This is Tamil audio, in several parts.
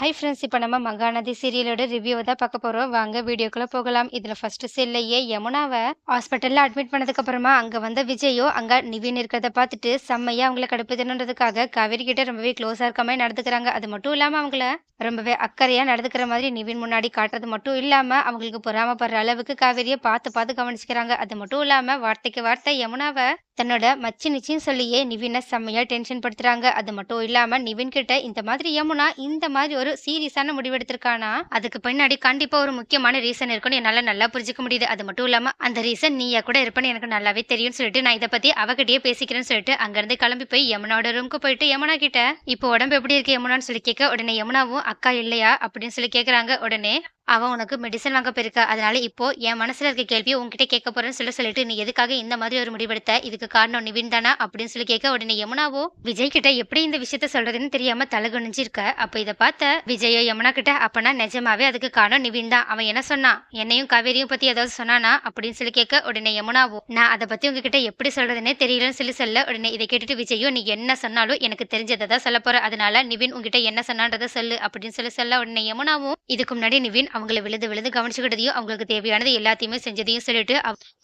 ஹை ஃப்ரெண்ட்ஸ் இப்போ நம்ம மகாநதி சீரியலோட ரிவ்யூவை தான் பார்க்க போகிறோம் வாங்க வீடியோக்குள்ளே போகலாம். இதில் ஃபர்ஸ்ட் செல்லையே யமுனாவை ஹாஸ்பிட்டலில் அட்மிட் பண்ணதுக்கப்புறமா அங்கே வந்த விஜயோ அங்கே நிவின் இருக்கிறத பார்த்துட்டு செம்மையாக அவங்கள கடுப்புதுன்றதுக்காக காவேரி கிட்ட ரொம்பவே க்ளோஸாக இருக்க மாதிரி நடந்துக்கிறாங்க. அது மட்டும் இல்லாமல் அவங்கள ரொம்பவே அக்கறையாக நடந்துக்கிற மாதிரி நிவின் முன்னாடி காட்டுறது மட்டும் இல்லாமல் அவங்களுக்கு பொறாமப்படுற அளவுக்கு காவேரியை பார்த்து பார்த்து கவனிச்சுக்கிறாங்க. அது மட்டும் இல்லாமல் வார்த்தைக்கு வார்த்தை யமுனாவை தன்னோட மச்சி நிச்சின்னு சொல்லியே நிவினை செம்மையாக டென்ஷன் படுத்துகிறாங்க அது மட்டும் இல்லாமல் நிவின் கிட்ட இந்த மாதிரி யமுனா இந்த மாதிரி ஒரு சீரியஸான முடிவெடுத்திருக்கானா? அதுக்கு பின்னாடி கண்டிப்பா ஒரு முக்கியமான ரீசன் இருக்குன்னு என்னால நல்லா புரிஞ்சுக்க முடியுது. அது மட்டும் இல்லாம அந்த ரீசன் நீயா கூட இருப்பேன்னு எனக்கு நல்லாவே தெரியும்னு சொல்லிட்டு நான் இதை பத்தி அவகிட்டயே பேசிக்கிறேன்னு சொல்லிட்டு அங்கிருந்து கிளம்பி போய் யமுனாவோட ரூமுக்கு போயிட்டு யமுனா கிட்ட இப்போ உடம்பு எப்படி இருக்கு? யமுனான்னு சொல்லி கேட்க உடனே யமுனாவும் அக்கா இல்லையா? அப்படின்னு சொல்லி கேக்குறாங்க. உடனே அவன் உனக்கு மெடிசன் வாங்க போயிருக்கா. அதனால இப்போ என் மனசுல இருக்க கேள்வியை உன்கிட்ட கேட்க போறேன்னு சொல்லி சொல்லிட்டு நீ எதுக்காக இந்த மாதிரி ஒரு முடிவெடுத்த? இதுக்கு காரணம் நிவின் தானா? அப்படின்னு சொல்லி கேட்க உடனே யமுனாவோ விஜய் கிட்ட எப்படி இந்த விஷயத்த சொல்றதுன்னு தெரியாம தலகுனிஞ்சு இருக்க அப்ப இதை பார்த்த விஜயோ யமுனா கிட்ட அப்பனா நிஜமாவே அதுக்கு காரணம் நிவின் தான். அவன் என்ன சொன்னான்? என்னையும் காவேரியும் பத்தி ஏதாவது சொன்னானா? அப்படின்னு சொல்லி கேட்க உடனே யமுனாவோ நான் அதை பத்தி உங்ககிட்ட எப்படி சொல்றதுன்னே தெரியலன்னு சொல்லி சொல்ல. உடனே இதை கேட்டுட்டு விஜயோ நீ என்ன சொன்னாலும் எனக்கு தெரிஞ்சதை தான் சொல்ல போற. அதனால நிவின் உங்ககிட்ட என்ன சொன்னான்றதை சொல்லு. அப்படின்னு சொல்லி சொல்ல உடனே யமுனாவும் இதுக்கு முன்னாடி நிவின் அவங்கள விழுது விழுது கவனிச்சுக்கிட்டதையும் அவங்களுக்கு தேவையானது எல்லாத்தையுமே செஞ்சதையும் சொல்லிட்டு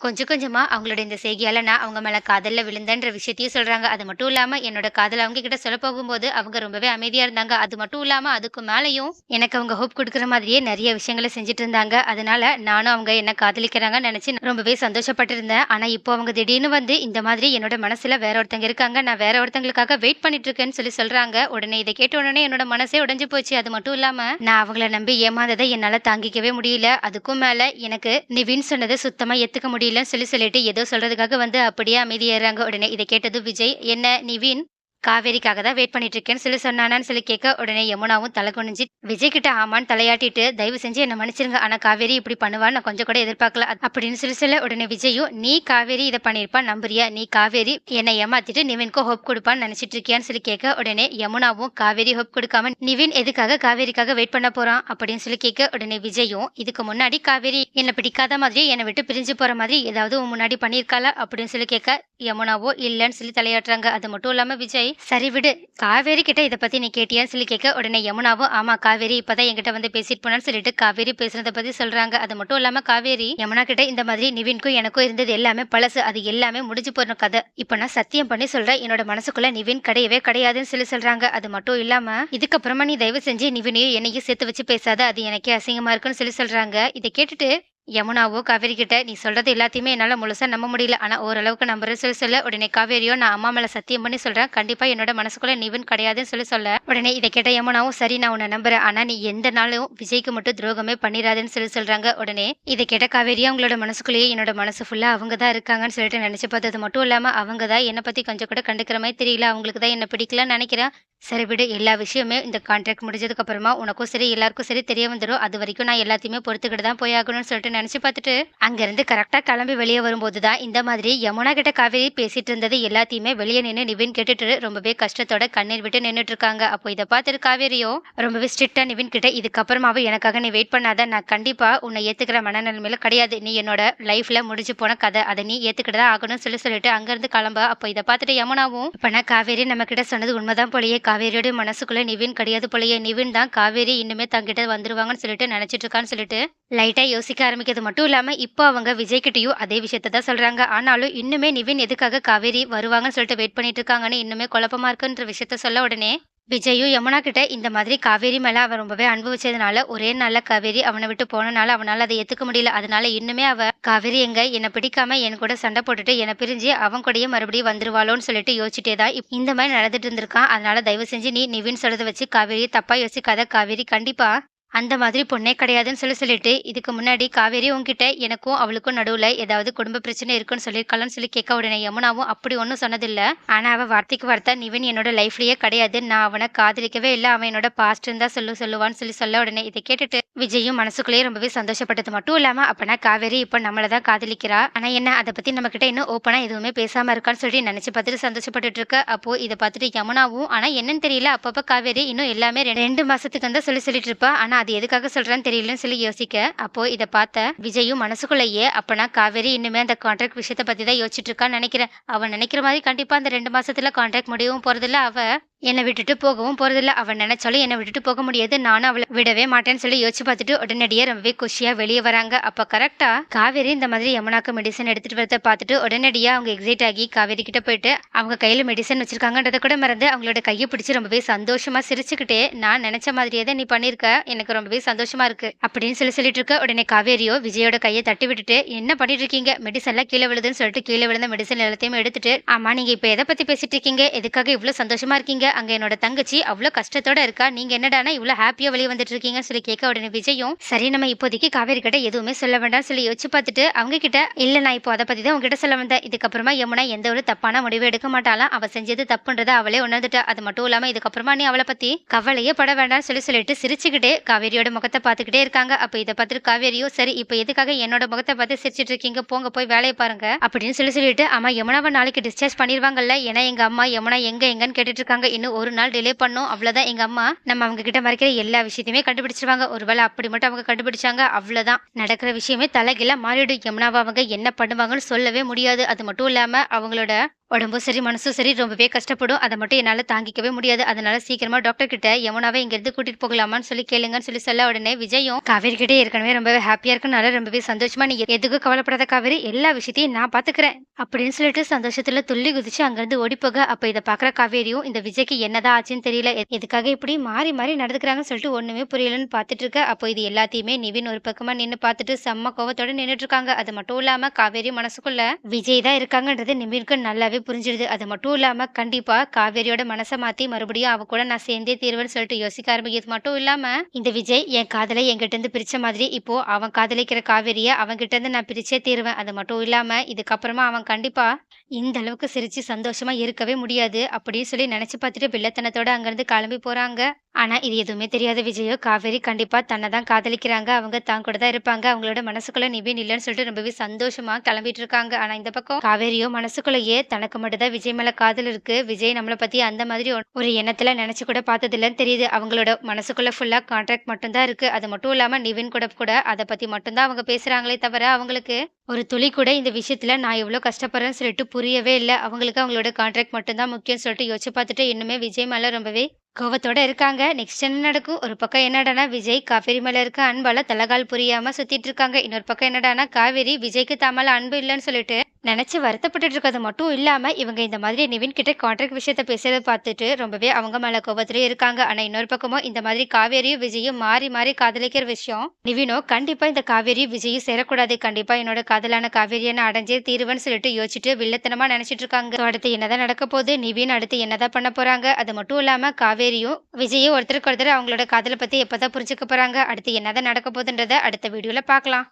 கொஞ்சம் கொஞ்சமா அவங்களோட இந்த செய்கையால நான் அவங்க மேல காதல்ல விழுந்தன்ற விஷயத்தையும் சொல்றாங்க. அது மட்டும் இல்லாம என்னோட காதல் அவங்க கிட்ட சொல்ல போகும்போது அவங்க ரொம்பவே அமைதியா இருந்தாங்க. அது மட்டும் இல்லாம அதுக்கு மேலையும் எனக்கு அவங்க ஹோப் கொடுக்குற மாதிரியே நிறைய விஷயங்களை செஞ்சுட்டு இருந்தாங்க. அதனால நானும் அவங்க என்ன காதலிக்கிறாங்கன்னு நினைச்சு ரொம்பவே சந்தோஷப்பட்டிருந்தேன். ஆனா இப்போ அவங்க திடீர்னு வந்து இந்த மாதிரி என்னோட மனசுல வேற ஒருத்தங்க இருக்காங்க. நான் வேற ஒருத்தங்களுக்காக வெயிட் பண்ணிட்டு இருக்கேன்னு சொல்லி சொல்றாங்க. உடனே இதை கேட்ட உடனே என்னோட மனசே உடைஞ்சு போச்சு. அது மட்டும் இல்லாம நான் அவங்கள நம்பி ஏமாந்ததை என்னால தாங்கிக்கவே முடியல. அதுக்கும் மேலே எனக்கு நிவின் சொன்னதை சுத்தமாக ஏற்றுக்க முடியலன்னு சொல்லி சொல்லிட்டு ஏதோ சொல்கிறதுக்காக வந்து அப்படியே அமைதியேறாங்க உடனே இதை கேட்டது விஜய் என்ன நிவின்? காவேரிக்காக தான் வெயிட் பண்ணிட்டு இருக்கேன்னு சொல்லி சொன்னானான்னு சொல்லி கேட்க உடனே யமுனாவும் தலை குனிஞ்சு விஜய் கிட்ட ஆமான்னு தலையாட்டிட்டு தயவு செஞ்சு என்ன மன்னிச்சிருங்க. ஆனா காவேரி இப்படி பண்ணுவான்னு நான் கொஞ்சம் கூட எதிர்பார்க்கல. அப்படின்னு சொல்லி சொல்ல உடனே விஜயும் நீ காவேரி இதை பண்ணிருப்பா நம்புறியா? நீ காவேரி என்னை ஏமாத்திட்டு நிவின்க்கு ஹோப் கொடுப்பான்னு நினைச்சிட்டு இருக்கியான்னு சொல்லி கேட்க உடனே யமுனாவும் காவேரி ஹோப் கொடுக்காம நிவின் எதுக்காக காவேரிக்காக வெயிட் பண்ண போறான்? அப்படின்னு சொல்லி கேட்க உடனே விஜயும் இதுக்கு முன்னாடி காவேரி என்னை பிடிக்காத மாதிரி என்னை விட்டு பிரிஞ்சு போற மாதிரி ஏதாவது உன் முன்னாடி பண்ணியிருக்காளா? அப்படின்னு சொல்லி கேட்க யமுனாவோ இல்லைன்னு சொல்லி தலையாட்டுறாங்க. அது மட்டும் இல்லாம விஜய் சரி விடு. காவேரி கிட்ட இதை பத்தி நீ கேட்டியான்னு சொல்லி கேட்க உடனே யமுனாவும் ஆமா காவேரி இப்பதான் என்கிட்ட வந்து பேசிட்டு போனான்னு சொல்லிட்டு காவேரி பேசுனதை பத்தி சொல்றாங்க. அது மட்டும் இல்லாம காவேரி யமுனா கிட்ட இந்த மாதிரி நிவின்க்கும் எனக்கும் இருந்தது எல்லாமே பழசு. அது எல்லாமே முடிஞ்சு போன கதை. இப்ப நான் சத்தியம் பண்ணி சொல்றேன். என்னோட மனசுக்குள்ள நிவின் கிடையவே கிடையாதுன்னு சொல்லி சொல்றாங்க. அது மட்டும் இல்லாம இதுக்கப்புறமா நீ தயவு செஞ்சு நிவினையும் என்னையும் சேர்த்து வச்சு பேசாத. அது எனக்கே அசிங்கமா இருக்குன்னு சொல்லி சொல்றாங்க. இதை கேட்டுட்டு யமுனாவோ காவேரி கிட்ட நீ சொல்றது எல்லாத்தையுமே என்னால் முழுசாக நம்ப முடியல. ஆனால் ஓரளவுக்கு நம்புறேன் சொல்லி சொல்ல உடனே காவேரியோ நான் அம்மா மேலே சத்தியம் பண்ணி சொல்கிறேன் கண்டிப்பாக என்னோட மனசுக்குள்ள நீவன் கிடையாதுன்னு சொல்லி சொல்ல. உடனே இதை கேட்ட யமுனாவும் சரி நான் உன்னை நம்புறேன். ஆனால் நீ எந்த நாளும் விஜய்க்கு மட்டும் துரோகமே பண்ணிடாதுன்னு சொல்லி சொல்கிறாங்க உடனே இதை கேட்ட காவேரியா அவங்களோட மனசுக்குள்ளேயே என்னோட மனசு ஃபுல்லாக அவங்க தான் இருக்காங்கன்னு சொல்லிட்டு நினச்சி பார்த்தது மட்டும் இல்லாமல் அவங்க தான் என்னை பற்றி கொஞ்சம் கூட கண்டுக்கிற மாதிரி தெரியல. அவங்களுக்கு தான் என்ன பிடிக்கலன்னு நினைக்கிறேன். சரி விடு எல்லா விஷயமே இந்த கான்ட்ராக்ட் முடிஞ்சதுக்கு அப்புறமா உனக்கும் சரி எல்லாருக்கும் சரி தெரிய வந்துடும் அது வரைக்கும் நான் எல்லாத்தையுமே பொறுத்துக்கிட்டு தான் போய் ஆகணும்னு சொல்லிட்டு நினைச்சு பார்த்துட்டு அங்கிருந்து கரெக்டா கிளம்பி வெளியே வரும்போது தான் இந்த மாதிரி யமுனா கிட்ட காவேரி பேசிட்டு இருந்தது எல்லாத்தையுமே வெளியே நின்று நிவின் கேட்டுட்டு ரொம்பவே கஷ்டத்தோட கண்ணீர் விட்டு நின்றுட்டு இருக்காங்க. அப்போ இதை பார்த்துட்டு காவேரியோ ரொம்பவே ஸ்ட்ரிக்டா நிவின் கிட்ட இதுக்கப்புறமாவும் எனக்காக நீ வெயிட் பண்ணாத. நான் கண்டிப்பா உன்னை ஏத்துக்கிற மனநிலைமையில கிடையாது. நீ என்னோட லைஃப்ல முடிஞ்சு போன கதை. அதை நீ ஏத்துக்கிட்டு தான் ஆகணும்னு சொல்லி சொல்லிட்டு அங்கிருந்து கிளம்ப. அப்போ இதை பார்த்துட்டு யமுனாவும் இப்ப நான் காவேரி நம்ம கிட்ட சொன்னது உண்மைதான் போலயே காவேரியோட மனசுக்குள்ள நிவின் கிடையாது போலயே நிவின் தான் காவேரி இன்னுமே தங்கிட்ட வந்துருவாங்கன்னு சொல்லிட்டு நினைச்சிட்டு இருக்கான்னு சொல்லிட்டு லைட்டா யோசிக்க ஆரம்பிக்கிறது மட்டும் இல்லாம இப்போ அவங்க விஜய் அதே விஷயத்த தான் சொல்றாங்க. ஆனாலும் இன்னுமே நிவின் எதுக்காக காவேரி வருவாங்கன்னு சொல்லிட்டு வெயிட் பண்ணிட்டு இருக்காங்கன்னு இன்னுமே குழப்பமா இருக்குன்ற விஷயத்த சொல்ல உடனே விஜயும் யமுனா கிட்ட இந்த மாதிரி காவேரி மேல அவன் ரொம்பவே அன்பு வச்சதுனால ஒரே நாள்ல காவேரி அவனை விட்டு போனனால அவனால அதை ஏத்துக்க முடியல. அதனால இன்னுமே அவ காவேரி எங்க? என்னை பிடிக்காம என் கூட சண்டை போட்டுட்டு என்னை பிரிஞ்சு அவன் கூடயே மறுபடியும் வந்துருவாளோன்னு சொல்லிட்டு யோசிச்சுட்டே தான் இந்த மாதிரி நடந்துட்டு இருந்திருக்கான். அதனால தயவு செஞ்சு நீ நிவின் சொல்றதை வச்சு காவேரி தப்பா யோசிக்காத. காவேரி கண்டிப்பா அந்த மாதிரி பொண்ணே கிடையாதுன்னு சொல்லி சொல்லிட்டு இதுக்கு முன்னாடி காவேரி உங்ககிட்ட எனக்கும் அவளுக்கும் நடுவில் ஏதாவது குடும்ப பிரச்சனை இருக்குன்னு சொல்லியிருக்கலாம்னு சொல்லி கேட்க உடனே யமுனாவும் அப்படி ஒன்றும் சொன்னதில்ல. ஆனால் அவள் வார்த்தைக்கு வார்த்தை நிவின் என்னோட லைஃப்லேயே கிடையாது. நான் அவனை காதலிக்கவே இல்லை. அவன் என்னோட பாஸ்ட் இருந்தால் சொல்லு சொல்லுவான்னு சொல்லி சொல்ல உடனே இதை கேட்டுட்டு விஜயும் மனசுக்குள்ளேயே ரொம்பவே சந்தோஷப்பட்டது மட்டும் இல்லாமல் அப்பனா காவேரி இப்போ நம்மளை தான் காதலிக்கிறா. ஆனால் என்ன அதை பற்றி நம்மக்கிட்ட இன்னும் ஓப்பனாக எதுவுமே பேசாமல் இருக்கான்னு சொல்லி நினச்சி பார்த்துட்டு சந்தோஷப்பட்டுட்டு இருக்க. அப்போ இதை பார்த்துட்டு யமுனாவும் ஆனால் என்னன்னு தெரியல. அப்பப்போ காவேரி இன்னும் எல்லாமே ரெண்டு மாதத்துக்கு தான் சொல்லி சொல்லிட்டு இருப்பா. ஆனால் அது எதுக்காக சொல்கிறேன்னு தெரியலன்னு சொல்லி யோசிக்க. அப்போ இதை பார்த்த விஜயும் மனசுக்குள்ளேயே அப்போனா காவேரி இன்னுமே அந்த கான்ட்ராக்ட் விஷயத்தை பற்றி தான் யோசிச்சுட்டு இருக்கான்னு நினைக்கிறேன். அவன் நினைக்கிற மாதிரி கண்டிப்பாக அந்த ரெண்டு மாதத்தில் கான்ட்ராக்ட் முடியவும் போகிறதில்ல அவள் என்னை விட்டுட்டு போகவும் போறதில்ல. அவன் நினைச்சாலும் என்னை விட்டுட்டு போக முடியாது. நானும் அவளை விடவே மாட்டேன்னு சொல்லி யோசிச்சு பார்த்துட்டு உடனடியே ரொம்பவே குஷியா வெளியே வராங்க. அப்ப கரெக்டா காவேரி இந்த மாதிரி யமுனாக்கு மெடிசன் எடுத்துட்டு வரத பார்த்துட்டு உடனடியா அவங்க எக்ஸைட் ஆகி காவேரி கிட்ட போயிட்டு அவங்க கையில மெடிசன் வச்சிருக்காங்கன்றத கூட மறந்து அவங்களோட கையை பிடிச்சி ரொம்பவே சந்தோஷமா சிரிச்சுக்கிட்டே நான் நினைச்ச மாதிரியே தான் நீ பண்ணிருக்க எனக்கு ரொம்பவே சந்தோஷமா இருக்கு. அப்படின்னு சொல்லி சொல்லிட்டு இருக்க உடனே காவேரியோ விஜயோட கையை தட்டி விட்டுட்டு என்ன பண்ணிட்டு இருக்கீங்க? மெடிசன் எல்லாம் கீழே விழுதுன்னு சொல்லிட்டு கீழே விழுந்த மெடிசன் எல்லாத்தையும் எடுத்துட்டு ஆமா நீங்க இப்ப எதை பத்தி பேசிட்டு இருக்கீங்க? எதுக்காக இவ்வளவு சந்தோஷமா இருக்கீங்க? அங்க என்னோட தங்கச்சி அவ்வளோ கஷ்டத்தோட இருக்கா. நீங்க என்னடானா இவ்வளோ ஹாப்பியா வெளியே வந்துட்டு இருக்கீங்கன்னு சொல்லி கேட்க உடனே விஜயும் சரி நம்ம இப்போதைக்கு காவேரி கிட்ட எதுவுமே சொல்ல வேண்டாம்னு சொல்லி யோசிச்சு பார்த்துட்டு அவங்க கிட்ட இல்ல நான் இப்போ அதை பத்தி தான் உங்ககிட்ட சொல்ல வந்தேன். இதுக்கப்புறமா யமுனா எந்த ஒரு தப்பான முடிவு எடுக்க மாட்டாலாம் அவ செஞ்சது தப்புன்றத அவளே உணர்ந்துட்டா. அது மட்டும் இல்லாம இதுக்கப்புறமா நீ அவளை பத்தி கவலையே பட வேண்டாம்னு சொல்லி சொல்லிட்டு சிரிச்சுக்கிட்டே காவேரியோட முகத்தை பார்த்துக்கிட்டே இருக்காங்க. அப்ப இதை பார்த்துட்டு காவேரியோ சரி இப்போ எதுக்காக என்னோட முகத்தை பார்த்து சிரிச்சிட்டு இருக்கீங்க? போங்க போய் வேலையை பாருங்க. அப்படின்னு சொல்லி சொல்லிட்டு அம்மா யமுனாவை நாளைக்கு டிஸ்சார்ஜ் பண்ணிடுவாங்கல்ல ஏன்னா எங்க அம்மா யமுனா எங்க எங்கன்னு கேட்டுட்டு இருக்காங்க. இன்னும் ஒரு நாள் டிலே பண்ணோம் அவ்வளோதான் எங்கள் அம்மா நம்ம அவங்க கிட்ட மறைக்கிற எல்லா விஷயத்தையுமே கண்டுபிடிச்சிருவாங்க. ஒருவேளை அப்படி மட்டும் அவங்க கண்டுபிடிச்சாங்க அவ்வளோதான் நடக்கிற விஷயமே தலைகீழ மாறிடும். யமுனாவை அவங்க என்ன பண்ணுவாங்கன்னு சொல்லவே முடியாது. அது மட்டும் இல்லாமல் அவங்களோட உடம்பும் சரி மனசும் சரி ரொம்பவே கஷ்டப்படும். அதை மட்டும் என்னால் தாங்கிக்கவே முடியாது. அதனால சீக்கிரமா டாக்டர் கிட்ட யமுனாவை இங்கிருந்து கூட்டிட்டு போகலாமான்னு சொல்லி கேளுங்கன்னு சொல்லி சொல்ல உடனே விஜயும் காவேரி கிட்டே ஏற்கனவே ரொம்பவே ஹாப்பியா இருக்கனால ரொம்பவே சந்தோஷமா நீ எதுக்கும் கவலைப்படாத காவேரி எல்லா விஷயத்தையும் நான் பாத்துக்கிறேன். அப்படின்னு சொல்லிட்டு சந்தோஷத்துல துள்ளி குதிச்சு அங்கிருந்து ஓடி போக அப்ப இதை பாக்குற காவேரியும் இந்த விஜய்க்கு என்னதான் ஆச்சுன்னு தெரியல. எ- எதுக்காக இப்படி மாறி மாறி நடந்துக்கிறாங்கன்னு சொல்லிட்டு ஒண்ணுமே புரியலன்னு பாத்துட்டு இருக்க. அப்போ இது எல்லாத்தையுமே நிவின் ஒரு பக்கமா நின்னு பார்த்துட்டு செம்ம கோவத்தோட நின்றுட்டு இருக்காங்க. அது மட்டும் இல்லாம காவேரி மனசுக்குள்ள விஜய் தான் இருக்காங்கன்றது நிவினுக்கு நல்லாவே புரிஞ்சிடுது அது மட்டும் இல்லாமல் கண்டிப்பாக காவேரியோட மனசை மாற்றி மறுபடியும் அவ கூட நான் சேர்ந்தே தீர்வேன்னு சொல்லிட்டு யோசிக்க ஆரம்பிக்கிறது மட்டும் இல்லாமல் இந்த விஜய் என் காதலை என்கிட்ட இருந்து பிரிச்ச மாதிரி இப்போ அவன் காதலிக்கிற காவேரியை அவன் இருந்து நான் பிரிச்சே தீருவேன். அது மட்டும் இல்லாமல் இதுக்கப்புறமா அவன் கண்டிப்பாக இந்த அளவுக்கு சிரிச்சு சந்தோஷமா இருக்கவே முடியாது அப்படின்னு சொல்லி நினைச்சு பார்த்துட்டு பிள்ளைத்தனத்தோடு அங்கேருந்து கிளம்பி போறாங்க. ஆனால் இது எதுவுமே தெரியாத விஜயோ காவேரி கண்டிப்பாக தன்னை தான் காதலிக்கிறாங்க. அவங்க தான் கூட தான் இருப்பாங்க. அவங்களோட மனசுக்குள்ள நிபின் இல்லைன்னு சொல்லிட்டு ரொம்பவே சந்தோஷமாக கிளம்பிட்டு இருக்காங்க. ஆனால் இந்த பக்கம் காவேரியோ மனசுக்குள்ளேயே தனக்கு மட்டும் தான் விஜய் மேலே காதல் இருக்கு. விஜய் நம்மளை பற்றி அந்த மாதிரி ஒரு- ஒரு நினச்சி கூட பார்த்தது இல்லைன்னு தெரியுது. அவங்களோட மனசுக்குள்ளே ஃபுல்லாக கான்ட்ராக்ட் மட்டும்தான் இருக்குது அது மட்டும் இல்லாமல் நிவின் கூட கூட அதை பற்றி மட்டும்தான் அவங்க பேசுகிறாங்களே தவிர அவங்களுக்கு ஒரு துளி கூட இந்த விஷயத்தில் நான் எவ்வளோ கஷ்டப்படுறேன்னு சொல்லிட்டு புரியவே இல்லை. அவங்களுக்கு அவங்களோட கான்ட்ராக்ட் மட்டும்தான் முக்கியம் சொல்லிட்டு யோசிச்சு பார்த்துட்டு இன்னுமே விஜய் மேலே ரொம்பவே கோவத்தோட இருக்காங்க. நெக்ஸ்ட் என்ன நடக்கும்? ஒரு பக்கம் என்னடானா விஜய் காவேரி மேல இருக்க அன்பால தலகால் புரியாம சுத்திட்டு இருக்காங்க. இன்னொரு பக்கம் என்னடானா காவேரி விஜய்க்கு தாமால அன்பு இல்லைன்னு சொல்லிட்டு நினைச்சு வருத்தப்பட்டு இருக்கிறது மட்டும் இல்லாம இவங்க இந்த மாதிரி நிவின் கிட்ட கான்ட்ராக்ட் விஷயத்த பேசுறத பார்த்துட்டு ரொம்பவே அவங்க மேல கோபத்திலேயே இருக்காங்க. ஆனா இன்னொரு பக்கமும் இந்த மாதிரி காவேரியும் விஜயும் மாறி மாறி காதலிக்கிற விஷயம். நிவினோ கண்டிப்பா இந்த காவேரியும் விஜயும் சேரக்கூடாது. கண்டிப்பா என்னோட காதலான காவேரியை நான் அடைஞ்சே தீருவேன்னு சொல்லிட்டு யோசிச்சுட்டு வில்லத்தனமா நினைச்சிட்டு இருக்காங்க. அடுத்து என்னதான் நடக்க போகுது? நிவின் அடுத்து என்னதான் பண்ண போறாங்க? அது மட்டும் இல்லாம காவேரியும் விஜயும் ஒருத்தருக்கு ஒருத்தர் அவங்களோட காதலை பத்தி எப்பதான் புரிஞ்சுக்க போறாங்க? அடுத்து என்னதான் நடக்க போகுதுன்றதை அடுத்த வீடியோவில் பார்க்கலாம்.